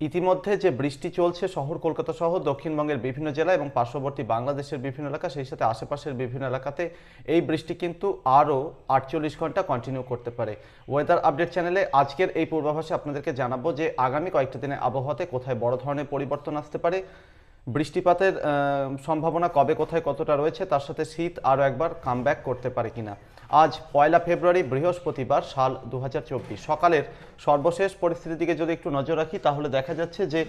ইতিমধ্যে যে বৃষ্টি চলছে শহর কলকাতা সহ দক্ষিণবঙ্গের বিভিন্ন জেলা এবং পার্শ্ববর্তী বাংলাদেশের বিভিন্ন এলাকা, সেই সাথে আশেপাশের বিভিন্ন এলাকাতে এই বৃষ্টি কিন্তু আরও আটচল্লিশ ঘণ্টা কন্টিনিউ করতে পারে। ওয়েদার আপডেট চ্যানেলে আজকের এই পূর্বাভাসে আপনাদেরকে জানাব যে আগামী কয়েকটা দিনে আবহাওয়াতে কোথায় বড় ধরনের পরিবর্তন আসতে পারে, বৃষ্টিপাতের সম্ভাবনা কবে কোথায় কতটা রয়েছে, তার সাথে শীত আরও একবার কামব্যাক করতে পারে কিনা। আজ পয়লা ফেব্রুয়ারি, বৃহস্পতিবার, সাল দু হাজার চব্বিশ। সকালের সর্বশেষ পরিস্থিতির দিকে যদি একটু নজর রাখি, তাহলে দেখা যাচ্ছে যে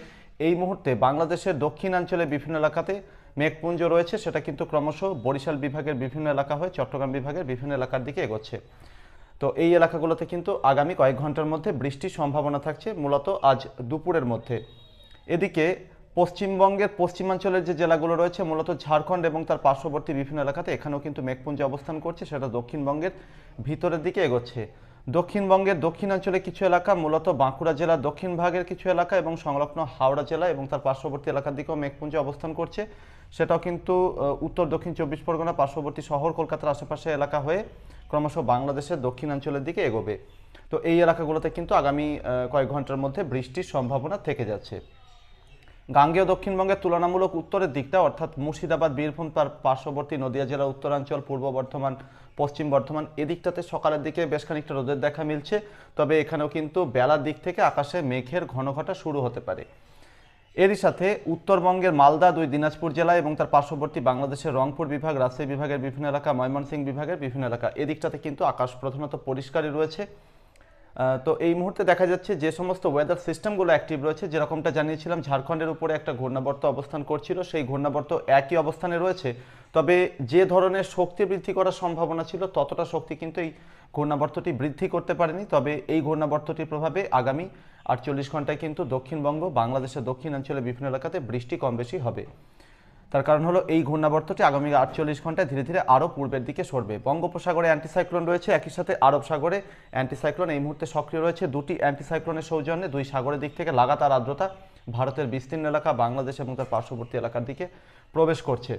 এই মুহূর্তে বাংলাদেশের দক্ষিণাঞ্চলে বিভিন্ন এলাকাতে মেঘপুঞ্জ রয়েছে। সেটা কিন্তু ক্রমশ বরিশাল বিভাগের বিভিন্ন এলাকা হয়ে চট্টগ্রাম বিভাগের বিভিন্ন এলাকার দিকে এগোচ্ছে। তো এই এলাকাগুলোতে কিন্তু আগামী কয়েক ঘণ্টার মধ্যে বৃষ্টির সম্ভাবনা থাকছে। মূলত আজ দুপুরের মধ্যে। এদিকে পশ্চিমবঙ্গের পশ্চিমাঞ্চলের যে জেলাগুলো রয়েছে, মূলত ঝাড়খণ্ড এবং তার পার্শ্ববর্তী বিভিন্ন এলাকাতে এখানেও কিন্তু মেঘপুঞ্জ অবস্থান করছে, সেটা দক্ষিণবঙ্গের ভিতরের দিকে এগোচ্ছে। দক্ষিণবঙ্গের দক্ষিণাঞ্চলে কিছু এলাকা, মূলত বাঁকুড়া জেলার দক্ষিণ ভাগের কিছু এলাকা এবং সংলগ্ন হাওড়া জেলা এবং তার পার্শ্ববর্তী এলাকার দিকেও মেঘপুঞ্জ অবস্থান করছে। সেটাও কিন্তু উত্তর, দক্ষিণ চব্বিশ পরগনা, পার্শ্ববর্তী শহর, কলকাতার আশেপাশে এলাকা হয়ে ক্রমশ বাংলাদেশের দক্ষিণাঞ্চলের দিকে এগোবে। তো এই এলাকাগুলোতে কিন্তু আগামী কয়েক ঘণ্টার মধ্যে বৃষ্টির সম্ভাবনা থেকে যাচ্ছে। গাঙ্গেয় দক্ষিণবঙ্গের তুলনামূলক উত্তরের দিকটা, অর্থাৎ মুর্শিদাবাদ, বীরভূম, তার পার্শ্ববর্তী নদিয়া জেলার উত্তরাঞ্চল, পূর্ব বর্ধমান, পশ্চিম বর্ধমান, এদিকটাতে সকালের দিকে বেশ খানিকটা রোদের দেখা মিলছে। তবে এখানেও কিন্তু বেলার দিক থেকে আকাশে মেঘের ঘন ঘটা শুরু হতে পারে। এরই সাথে উত্তরবঙ্গের মালদা, দুই দিনাজপুর জেলা এবং তার পার্শ্ববর্তী বাংলাদেশের রংপুর বিভাগ, রাজশাহী বিভাগের বিভিন্ন এলাকা, ময়মনসিংহ বিভাগের বিভিন্ন এলাকা, এদিকটাতে কিন্তু আকাশ প্রধানত পরিষ্কারই রয়েছে। তো এই মুহূর্তে দেখা যাচ্ছে যে সমস্ত ওয়েদার সিস্টেমগুলো অ্যাক্টিভ রয়েছে, যেরকমটা জানিয়েছিলাম ঝাড়খণ্ডের উপরে একটা ঘূর্ণাবর্ত অবস্থান করছিল, সেই ঘূর্ণাবর্ত একই অবস্থানে রয়েছে। তবে যে ধরনের শক্তি বৃদ্ধি করার সম্ভাবনা ছিল, ততটা শক্তি কিন্তু এই ঘূর্ণাবর্তটি বৃদ্ধি করতে পারেনি। তবে এই ঘূর্ণাবর্তটির প্রভাবে আগামী আটচল্লিশ ঘন্টায় কিন্তু দক্ষিণবঙ্গ, বাংলাদেশের দক্ষিণাঞ্চলে বিভিন্ন এলাকাতে বৃষ্টি কম বেশি হবে। তার কারণ হলো এই ঘূর্ণাবর্তটি আগামী আটচল্লিশ ঘন্টায় ধীরে ধীরে আরও পূর্বের দিকে সরবে। বঙ্গোপসাগরে অ্যান্টিসাইক্লোন রয়েছে, একই সাথে আরব সাগরে অ্যান্টিসাইক্লোন এই মুহূর্তে সক্রিয় রয়েছে দুটি অ্যান্টিসাইক্লোনের সৌজন্যে। দুই সাগরের দিক থেকে লাগাতার আর্দ্রতা ভারতের বিস্তীর্ণ এলাকা, বাংলাদেশ এবং তার পার্শ্ববর্তী এলাকার দিকে প্রবেশ করছে।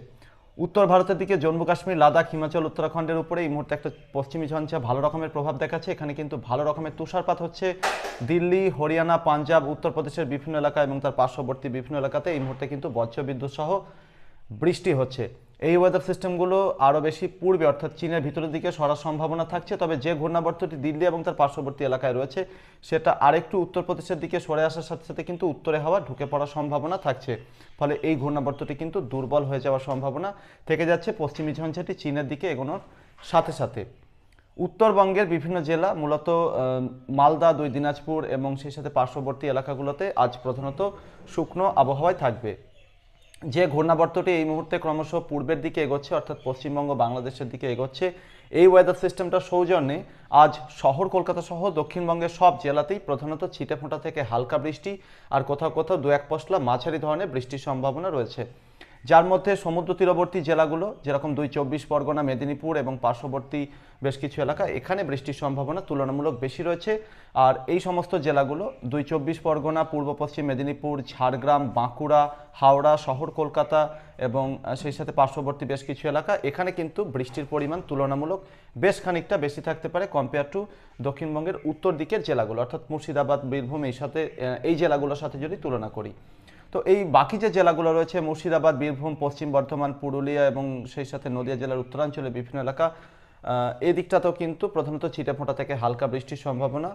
উত্তর ভারতের দিকে জম্মু কাশ্মীর, লাদাখ, হিমাচল, উত্তরাখণ্ডের উপরে এই মুহূর্তে একটা পশ্চিমী ঝঞ্ঝা ভালো রকমের প্রভাব দেখাচ্ছে। এখানে কিন্তু ভালো রকমের তুষারপাত হচ্ছে। দিল্লি, হরিয়ানা, পাঞ্জাব, উত্তরপ্রদেশের বিভিন্ন এলাকা এবং তার পার্শ্ববর্তী বিভিন্ন এলাকাতে এই মুহূর্তে কিন্তু বজ্রবিদ্যুৎ সহ বৃষ্টি হচ্ছে। এই ওয়েদার সিস্টেমগুলো আরও বেশি পূর্বে, অর্থাৎ চীনের ভিতরের দিকে সরার সম্ভাবনা থাকছে। তবে যে ঘূর্ণাবর্তটি দিল্লি এবং তার পার্শ্ববর্তী এলাকায় রয়েছে, সেটা আরেকটু উত্তর প্রদেশের দিকে সরে আসার সাথে সাথে কিন্তু উত্তরে হাওয়া ঢুকে পড়ার সম্ভাবনা থাকছে। ফলে এই ঘূর্ণাবর্তটি কিন্তু দুর্বল হয়ে যাওয়ার সম্ভাবনা থেকে যাচ্ছে। পশ্চিমী ঝঞ্ঝাটি চীনের দিকে এগোনোর সাথে সাথে। উত্তরবঙ্গের বিভিন্ন জেলা, মূলত মালদা, দুই দিনাজপুর এবং সেই সাথে পার্শ্ববর্তী এলাকাগুলোতে আজ প্রধানত শুকনো আবহাওয়ায় থাকবে। যে ঘূর্ণাবর্তটি এই মুহূর্তে ক্রমশ পূর্বের দিকে এগোচ্ছে, অর্থাৎ পশ্চিমবঙ্গ বাংলাদেশের দিকে এগোচ্ছে, এই ওয়েদার সিস্টেমটা সৌজন্যে আজ শহর কলকাতা সহ দক্ষিণবঙ্গের সব জেলাতেই প্রধানত ছিটেফোঁটা থেকে হালকা বৃষ্টি আর কোথাও কোথাও দু এক পশলা মাঝারি ধরনের বৃষ্টির সম্ভাবনা রয়েছে। যার মধ্যে সমুদ্র তীরবর্তী জেলাগুলো, যেরকম দুই চব্বিশ পরগনা, মেদিনীপুর এবং পার্শ্ববর্তী বেশ কিছু এলাকা, এখানে বৃষ্টির সম্ভাবনা তুলনামূলক বেশি রয়েছে। আর এই সমস্ত জেলাগুলো, দুই চব্বিশ পরগনা, পূর্ব পশ্চিম মেদিনীপুর, ঝাড়গ্রাম, বাঁকুড়া, হাওড়া, শহর কলকাতা এবং সেই সাথে পার্শ্ববর্তী বেশ কিছু এলাকা, এখানে কিন্তু বৃষ্টির পরিমাণ তুলনামূলক বেশ খানিকটা বেশি থাকতে পারে কম্পেয়ার টু দক্ষিণবঙ্গের উত্তর দিকের জেলাগুলো, অর্থাৎ মুর্শিদাবাদ, বীরভূম, এই সাথে এই জেলাগুলোর সাথে যদি তুলনা করি। তো এই বাকি যে জেলাগুলো রয়েছে, মুর্শিদাবাদ, বীরভূম, পশ্চিম বর্ধমান, পুরুলিয়া এবং সেই সাথে নদিয়া জেলার উত্তরাঞ্চলে বিভিন্ন এলাকা এই দিকটাতেও কিন্তু প্রধানত ছিটেফোঁটা থেকে হালকা বৃষ্টির সম্ভাবনা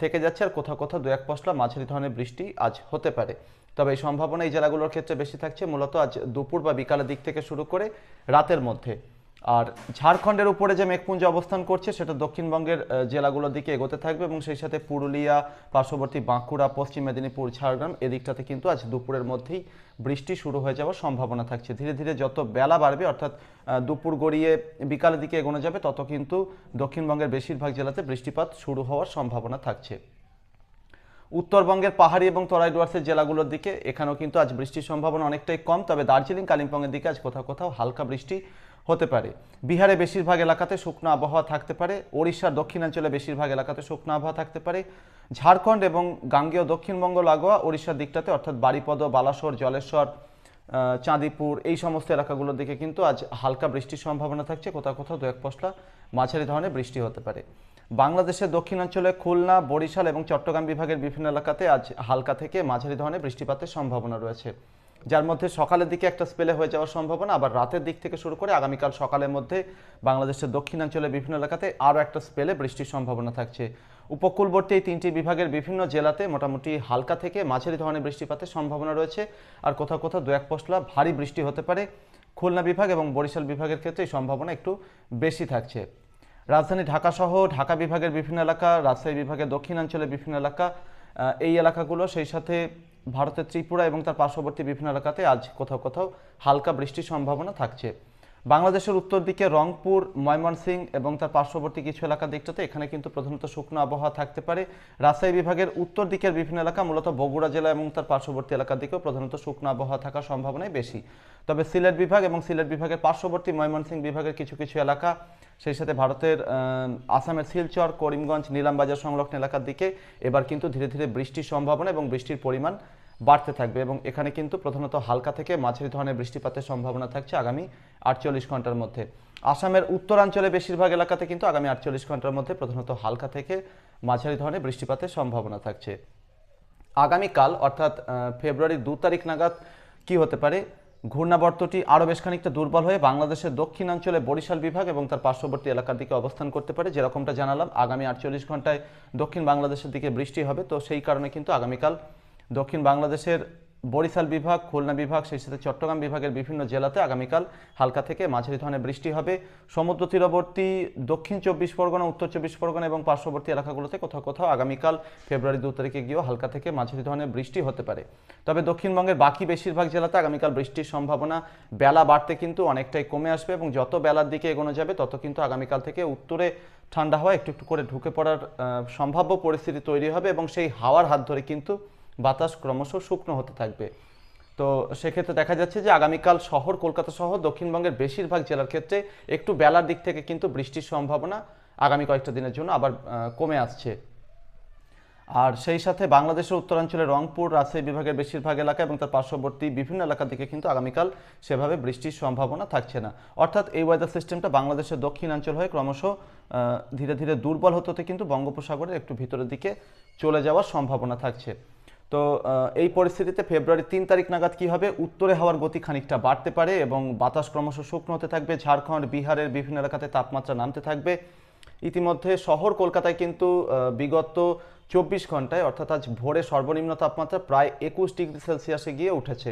থেকে যাচ্ছে আর কোথাও কোথাও দু এক পশলা মাঝারি ধরনের বৃষ্টি আজ হতে পারে। তবে এই সম্ভাবনা এই জেলাগুলোর ক্ষেত্রে বেশি থাকছে, মূলত আজ দুপুর বা বিকালের দিক থেকে শুরু করে রাতের মধ্যে। আর ঝাড়খণ্ডের উপরে যে মেঘপুঞ্জ অবস্থান করছে, সেটা দক্ষিণবঙ্গের জেলাগুলোর দিকে এগোতে থাকবে এবং সেই সাথে পুরুলিয়া, পার্শ্ববর্তী বাঁকুড়া, পশ্চিম মেদিনীপুর, ঝাড়গ্রাম, এদিকটাতে কিন্তু আজ দুপুরের মধ্যেই বৃষ্টি শুরু হয়ে যাওয়ার সম্ভাবনা থাকছে। ধীরে ধীরে যত বেলা বাড়বে, অর্থাৎ দুপুর গড়িয়ে বিকালের দিকে এগোনো যাবে, তত কিন্তু দক্ষিণবঙ্গের বেশিরভাগ জেলাতে বৃষ্টিপাত শুরু হওয়ার সম্ভাবনা থাকছে। উত্তরবঙ্গের পাহাড়ি এবং তরাই ডুয়ার্সের জেলাগুলোর দিকে, এখানেও কিন্তু আজ বৃষ্টির সম্ভাবনা অনেকটাই কম, তবে দার্জিলিং, কালিম্পংয়ের দিকে আজ কোথাও কোথাও হালকা বৃষ্টি হতে পারে। বিহারে বেশিরভাগ এলাকাতে শুকনো আবহাওয়া থাকতে পারে। ওড়িশার দক্ষিণাঞ্চলে বেশিরভাগ এলাকাতে শুকনো আবহাওয়া থাকতে পারে। ঝাড়খণ্ড এবং গাঙ্গেয় দক্ষিণবঙ্গ লাগোয়া ওড়িশার দিকটাতে, অর্থাৎ বারিপদ, বালাসোর, জলেশ্বর চাঁদিপুর, এই সমস্ত এলাকাগুলোর দিকে কিন্তু আজ হালকা বৃষ্টির সম্ভাবনা থাকছে। কোথাও কোথাও দু এক পশলা মাঝারি ধরনের বৃষ্টি হতে পারে। বাংলাদেশের দক্ষিণাঞ্চলে খুলনা, বরিশাল এবং চট্টগ্রাম বিভাগের বিভিন্ন এলাকাতে আজ হালকা থেকে মাঝারি ধরনের বৃষ্টিপাতের সম্ভাবনা রয়েছে। যার মধ্যে সকালের দিকে একটা স্পেলে হয়ে যাওয়ার সম্ভাবনা, আবার রাতের দিক থেকে শুরু করে আগামীকাল সকালের মধ্যে বাংলাদেশের দক্ষিণাঞ্চলের বিভিন্ন এলাকাতে আরও একটা স্পেলে বৃষ্টির সম্ভাবনা থাকছে। উপকূলবর্তী এই তিনটি বিভাগের বিভিন্ন জেলাতে মোটামুটি হালকা থেকে মাঝারি ধরনের বৃষ্টিপাতের সম্ভাবনা রয়েছে, আর কোথাও কোথাও দু এক পশলা ভারী বৃষ্টি হতে পারে। খুলনা বিভাগ এবং বরিশাল বিভাগের ক্ষেত্রে এই সম্ভাবনা একটু বেশি থাকছে। রাজধানী ঢাকা সহ ঢাকা বিভাগের বিভিন্ন এলাকা, রাজশাহী বিভাগের দক্ষিণাঞ্চলের বিভিন্ন এলাকা এই এলাকাগুলো সেই সাথে ভারতের ত্রিপুরা এবং তার পার্শ্ববর্তী বিভিন্ন এলাকাতে আজ কোথাও কোথাও হালকা বৃষ্টির সম্ভাবনা থাকছে। বাংলাদেশের উত্তর দিকে রংপুর ময়মনসিং এবং তার পার্শ্ববর্তী কিছু এলাকার দিকটাতে এখানে কিন্তু প্রধানত শুকনো আবহাওয়া থাকতে পারে। রাজশাহী বিভাগের উত্তর দিকের বিভিন্ন এলাকা, মূলত বগুড়া জেলা এবং তার পার্শ্ববর্তী এলাকার দিকেও প্রধানত শুকনো আবহাওয়া থাকার সম্ভাবনাই বেশি। তবে সিলেট বিভাগ এবং সিলেট বিভাগের পার্শ্ববর্তী ময়মনসিং বিভাগের কিছু কিছু এলাকা সেই সাথে ভারতের আসামের শিলচর, করিমগঞ্জ, নিলামবাজার সংলগ্ন এলাকার দিকে এবার কিন্তু ধীরে ধীরে বৃষ্টির সম্ভাবনা এবং বৃষ্টির পরিমাণ বাড়তে থাকবে এবং এখানে কিন্তু প্রধানত হালকা থেকে মাঝারি ধরনের বৃষ্টিপাতের সম্ভাবনা থাকছে আগামী আটচল্লিশ ঘণ্টার মধ্যে। আসামের উত্তরাঞ্চলে বেশিরভাগ এলাকাতে কিন্তু আগামী আটচল্লিশ ঘণ্টার মধ্যে প্রধানত হালকা থেকে মাঝারি ধরনের বৃষ্টিপাতের সম্ভাবনা থাকছে। আগামীকাল, অর্থাৎ ফেব্রুয়ারির দু তারিখ নাগাদ কি হতে পারে? ঘূর্ণাবর্তটি আরও বেশ খানিকটা দুর্বল হয়ে বাংলাদেশের দক্ষিণাঞ্চলে বরিশাল বিভাগ এবং তার পার্শ্ববর্তী এলাকার দিকে অবস্থান করতে পারে যেরকমটা জানালাম। আগামী আটচল্লিশ ঘন্টায় দক্ষিণ বাংলাদেশের দিকে বৃষ্টি হবে, তো সেই কারণে কিন্তু আগামীকাল দক্ষিণ বাংলাদেশের বরিশাল বিভাগ, খুলনা বিভাগ, সেই সাথে চট্টগ্রাম বিভাগের বিভিন্ন জেলাতে আগামীকাল হালকা থেকে মাঝারি ধরনের বৃষ্টি হবে। সমুদ্র তীরবর্তী, দক্ষিণ চব্বিশ পরগনা, উত্তর চব্বিশ পরগনা এবং পার্শ্ববর্তী এলাকাগুলোতে কোথাও কোথাও আগামীকাল ফেব্রুয়ারি দু তারিখে গিয়েও হালকা থেকে মাঝারি ধরনের বৃষ্টি হতে পারে। তবে দক্ষিণবঙ্গের বাকি বেশিরভাগ জেলাতে আগামীকাল বৃষ্টির সম্ভাবনা বেলা বাড়তে কিন্তু অনেকটাই কমে আসবে এবং যত বেলার দিকে এগোনো যাবে, তত কিন্তু আগামীকাল থেকে উত্তরে ঠান্ডা হাওয়া একটু একটু করে ঢুকে পড়ার সম্ভাব্য পরিস্থিতি তৈরি হবে এবং সেই হাওয়ার হাত ধরে কিন্তু বাতাস ক্রমশ শুকনো হতে থাকবে। তো সেক্ষেত্রে দেখা যাচ্ছে যে আগামীকাল শহর কলকাতা সহ দক্ষিণবঙ্গের বেশিরভাগ জেলার ক্ষেত্রে একটু বেলার দিক থেকে কিন্তু বৃষ্টির সম্ভাবনা আগামী কয়েকটা দিনের জন্য আবার কমে আসছে। আর সেই সাথে বাংলাদেশের উত্তরাঞ্চলে রংপুর, রাজশাহী বিভাগের বেশিরভাগ এলাকা এবং তার পার্শ্ববর্তী বিভিন্ন এলাকার দিকে কিন্তু আগামীকাল সেভাবে বৃষ্টির সম্ভাবনা থাকছে না। অর্থাৎ এই ওয়েদার সিস্টেমটা বাংলাদেশের দক্ষিণাঞ্চল হয়ে ক্রমশ ধীরে ধীরে দুর্বল হতে হতে কিন্তু বঙ্গোপসাগরের একটু ভিতরের দিকে চলে যাওয়ার সম্ভাবনা থাকছে। তো এই পরিস্থিতিতে ফেব্রুয়ারি তিন তারিখ নাগাদ কি হবে? উত্তরে হওয়ার গতি খানিকটা বাড়তে পারে এবং বাতাস ক্রমশ শুকনো হতে থাকবে। ঝাড়খণ্ড, বিহারের বিভিন্ন এলাকাতে তাপমাত্রা নামতে থাকবে। ইতিমধ্যে শহর কলকাতায় কিন্তু বিগত চব্বিশ ঘন্টায়, অর্থাৎ আজ ভোরে সর্বনিম্ন তাপমাত্রা প্রায় একুশ ডিগ্রি সেলসিয়াসে গিয়ে উঠেছে।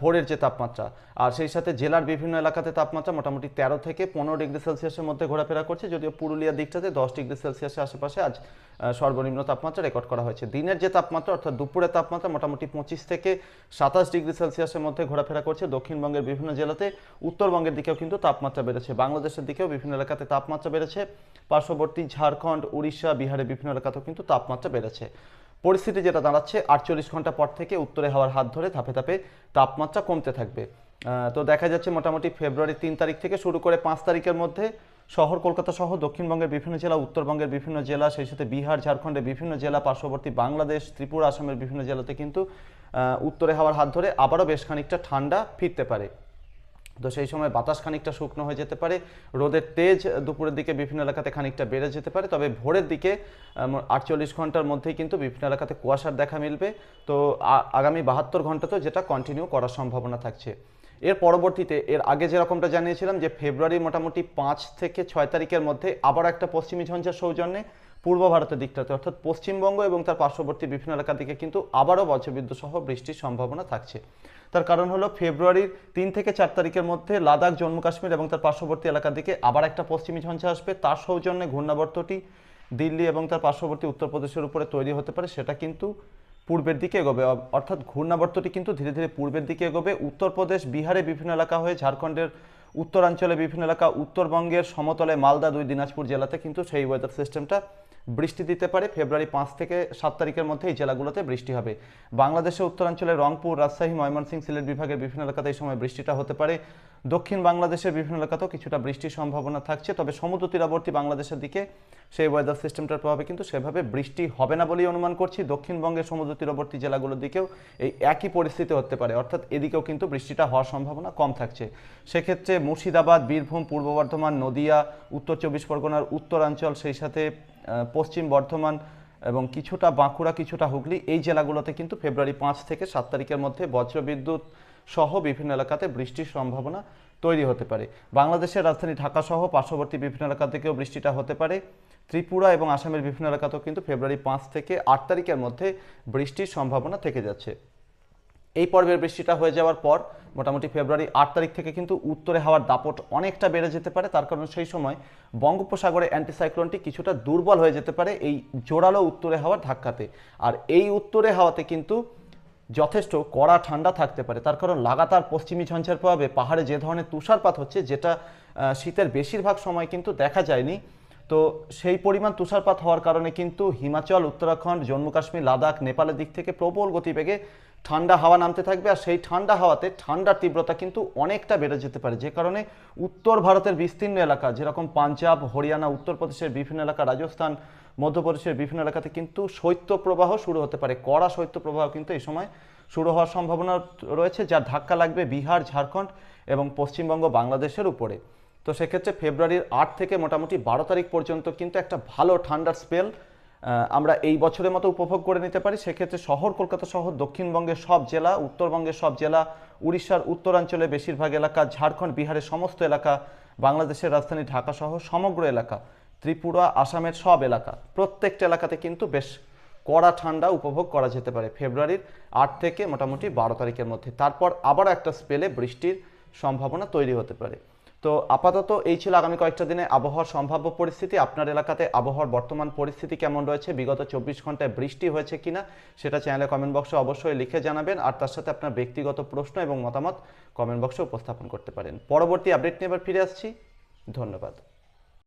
ভোরের যে তাপমাত্রা, আর সেই সাথে জেলার বিভিন্ন এলাকাতে তাপমাত্রা মোটামুটি তেরো থেকে পনেরো ডিগ্রি সেলসিয়াসের মধ্যে ঘোরাফেরা করছে, যদিও পুরুলিয়ার দিকটাতে দশ ডিগ্রি সেলসিয়াসের আশেপাশে আজ সর্বনিম্ন তাপমাত্রা রেকর্ড করা হয়েছে। দিনের যে তাপমাত্রা, অর্থাৎ দুপুরের তাপমাত্রা মোটামুটি পঁচিশ থেকে সাতাশ ডিগ্রি সেলসিয়াসের মধ্যে ঘোরাফেরা করছে। দক্ষিণবঙ্গের বিভিন্ন জেলাতে উত্তরবঙ্গের দিকেও কিন্তু তাপমাত্রা বেড়েছে। বাংলাদেশের দিকেও বিভিন্ন এলাকাতে তাপমাত্রা বেড়েছে। পার্শ্ববর্তী ঝাড়খণ্ড, উড়িষ্যা, বিহারের বিভিন্ন এলাকাতেও কিন্তু তাপমাত্রা বেড়েছে। পরিস্থিতি যেটা দাঁড়াচ্ছে, আটচল্লিশ ঘণ্টা পর থেকে উত্তরে হাওয়ার হাত ধরে ধাপে ধাপে তাপমাত্রা কমতে থাকবে। তো দেখা যাচ্ছে মোটামুটি ফেব্রুয়ারি তিন তারিখ থেকে শুরু করে পাঁচ তারিখের মধ্যে শহর, কলকাতা সহ দক্ষিণবঙ্গের বিভিন্ন জেলা, উত্তরবঙ্গের বিভিন্ন জেলা, সেই সাথে বিহার ঝাড়খণ্ডের বিভিন্ন জেলা, পার্শ্ববর্তী বাংলাদেশ, ত্রিপুরা, আসামের বিভিন্ন জেলাতে কিন্তু উত্তরে হাওয়ার হাত ধরে আবারও বেশ খানিকটা ঠান্ডা ফিরতে পারে। তো সেই সময় বাতাস খানিকটা শুকনো হয়ে যেতে পারে, রোদের তেজ দুপুরের দিকে বিভিন্ন এলাকাতে খানিকটা বেড়ে যেতে পারে, তবে ভোরের দিকে আটচল্লিশ ঘণ্টার মধ্যেই কিন্তু বিভিন্ন এলাকাতে কুয়াশার দেখা মিলবে। তো আগামী বাহাত্তর ঘন্টাতেও যেটা কন্টিনিউ করার সম্ভাবনা থাকছে। এর পরবর্তীতে, এর আগে যেরকমটা জানিয়েছিলাম যে ফেব্রুয়ারি মোটামুটি পাঁচ থেকে ছয় তারিখের মধ্যে আবার একটা পশ্চিমী ঝঞ্ঝার সৌজন্যে পূর্ব ভারতের দিকটাতে, অর্থাৎ পশ্চিমবঙ্গ এবং তার পার্শ্ববর্তী বিভিন্ন এলাকার দিকে কিন্তু আবারও বজ্রবিদ্যুৎ সহ বৃষ্টির সম্ভাবনা থাকছে। তার কারণ হলো ফেব্রুয়ারির তিন থেকে চার তারিখের মধ্যে লাদাখ, জম্মু, কাশ্মীর এবং তার পার্শ্ববর্তী এলাকার দিকে আবার একটা পশ্চিমী ঝঞ্ঝা আসবে। তার সৌজন্যে ঘূর্ণাবর্তটি দিল্লি এবং তার পার্শ্ববর্তী উত্তরপ্রদেশের উপরে তৈরি হতে পারে, সেটা কিন্তু পূর্বের দিকে এগোবে। অর্থাৎ ঘূর্ণাবর্তটি কিন্তু ধীরে ধীরে পূর্বের দিকে এগোবে। উত্তরপ্রদেশ, বিহারে বিভিন্ন এলাকা হয়ে ঝাড়খণ্ডের উত্তরাঞ্চলে বিভিন্ন এলাকা, উত্তরবঙ্গের সমতলে মালদা দুই, দিনাজপুর জেলাতে কিন্তু সেই ওয়েদার সিস্টেমটা বৃষ্টি দিতে পারে। ফেব্রুয়ারি পাঁচ থেকে সাত তারিখের মধ্যে এই জেলাগুলোতে বৃষ্টি হবে। বাংলাদেশের উত্তরাঞ্চলে রংপুর, রাজশাহী, ময়মনসিংহ, সিলেট বিভাগের বিভিন্ন এলাকাতে এই সময় বৃষ্টিটা হতে পারে। দক্ষিণ বাংলাদেশের বিভিন্ন এলাকাতেও কিছুটা বৃষ্টির সম্ভাবনা থাকছে, তবে সমুদ্র তীরবর্তী বাংলাদেশের দিকে সেই ওয়েদার সিস্টেমটার প্রভাবে কিন্তু সেভাবে বৃষ্টি হবে না বলেই অনুমান করছি। দক্ষিণবঙ্গের সমুদ্র তীরবর্তী জেলাগুলোর দিকেও এই একই পরিস্থিতি হতে পারে, অর্থাৎ এদিকেও কিন্তু বৃষ্টিটা হওয়ার সম্ভাবনা কম থাকছে। সেক্ষেত্রে মুর্শিদাবাদ, বীরভূম, পূর্ব বর্ধমান, নদিয়া, উত্তর চব্বিশ পরগনার উত্তরাঞ্চল, সেই সাথে পশ্চিম বর্ধমান এবং কিছুটা বাঁকুড়া, কিছুটা হুগলি এই জেলাগুলোতে কিন্তু ফেব্রুয়ারি পাঁচ থেকে সাত তারিখের মধ্যে বজ্রবিদ্যুৎ সহ বিভিন্ন এলাকাতে বৃষ্টির সম্ভাবনা তৈরি হতে পারে। বাংলাদেশের রাজধানী ঢাকা সহ পার্শ্ববর্তী বিভিন্ন এলাকা থেকেও বৃষ্টিটা হতে পারে। ত্রিপুরা এবং আসামের বিভিন্ন এলাকাতেও কিন্তু ফেব্রুয়ারি পাঁচ থেকে আট তারিখের মধ্যে বৃষ্টির সম্ভাবনা থেকে যাচ্ছে। এই পর্বের বৃষ্টিটা হয়ে যাওয়ার পর মোটামুটি ফেব্রুয়ারি আট তারিখ থেকে কিন্তু উত্তরে হাওয়ার দাপট অনেকটা বেড়ে যেতে পারে। তার কারণ সেই সময় বঙ্গোপসাগরে অ্যান্টিসাইক্লোনটি কিছুটা দুর্বল হয়ে যেতে পারে এই জোরালো উত্তরে হাওয়ার ধাক্কাতে। আর এই উত্তরে হাওয়াতে কিন্তু যথেষ্ট কড়া ঠান্ডা থাকতে পারে। তার কারণ লাগাতার পশ্চিমী ঝঞ্ঝার প্রভাবে পাহাড়ে যে ধরনের তুষারপাত হচ্ছে, যেটা শীতের বেশিরভাগ সময় কিন্তু দেখা যায়নি। তো সেই পরিমাণ তুষারপাত হওয়ার কারণে কিন্তু হিমাচল, উত্তরাখণ্ড, জম্মু কাশ্মীর, লাদাখ, নেপালের দিক থেকে প্রবল গতিবেগে ঠান্ডা হাওয়া নামতে থাকবে। আর সেই ঠান্ডা হাওয়াতে ঠান্ডার তীব্রতা কিন্তু অনেকটা বেড়ে যেতে পারে। যে কারণে উত্তর ভারতের বিস্তীর্ণ এলাকা, যেরকম পাঞ্জাব, হরিয়ানা, উত্তরপ্রদেশের বিভিন্ন এলাকা, রাজস্থান মধ্যপ্রদেশের বিভিন্ন এলাকাতে কিন্তু শৈত্যপ্রবাহ শুরু হতে পারে। কড়া শৈত্যপ্রবাহ কিন্তু এই সময় শুরু হওয়ার সম্ভাবনা রয়েছে যার ধাক্কা লাগবে বিহার, ঝাড়খণ্ড এবং পশ্চিমবঙ্গ, বাংলাদেশের উপরে। তো সেক্ষেত্রে ফেব্রুয়ারির আট থেকে মোটামুটি বারো তারিখ পর্যন্ত কিন্তু একটা ভালো ঠান্ডার স্পেল আমরা এই বছরের মতো উপভোগ করে নিতে পারি। সেক্ষেত্রে শহর, কলকাতা সহ দক্ষিণবঙ্গের সব জেলা, উত্তরবঙ্গের সব জেলা, উড়িষ্যার উত্তরাঞ্চলে বেশিরভাগ এলাকা, ঝাড়খণ্ড, বিহারের সমস্ত এলাকা, বাংলাদেশের রাজধানী ঢাকা সহ সমগ্র এলাকা ত্রিপুরা, আসামের সব এলাকা, প্রত্যেকটা এলাকাতে কিন্তু বেশ কড়া ঠান্ডা উপভোগ করা যেতে পারে ফেব্রুয়ারির আট থেকে মোটামুটি বারো তারিখের মধ্যে। তারপর আবারও একটা স্পেলে বৃষ্টির সম্ভাবনা তৈরি হতে পারে। তো আপাতত এই ছিল আগামী কয়েকটা দিনে আবহাওয়ার সম্ভাব্য পরিস্থিতি, আপনার এলাকাতে আবহাওয়ার বর্তমান পরিস্থিতি কেমন রয়েছে, বিগত চব্বিশ ঘন্টায় বৃষ্টি হয়েছে কিনা সেটা চ্যানেলে কমেন্ট বক্সে অবশ্যই লিখে জানাবেন, আর তার সাথে আপনার ব্যক্তিগত প্রশ্ন এবং মতামত কমেন্ট বক্সে উপস্থাপন করতে পারেন। পরবর্তী আপডেট নিয়ে এবার ফিরে আসছি। ধন্যবাদ।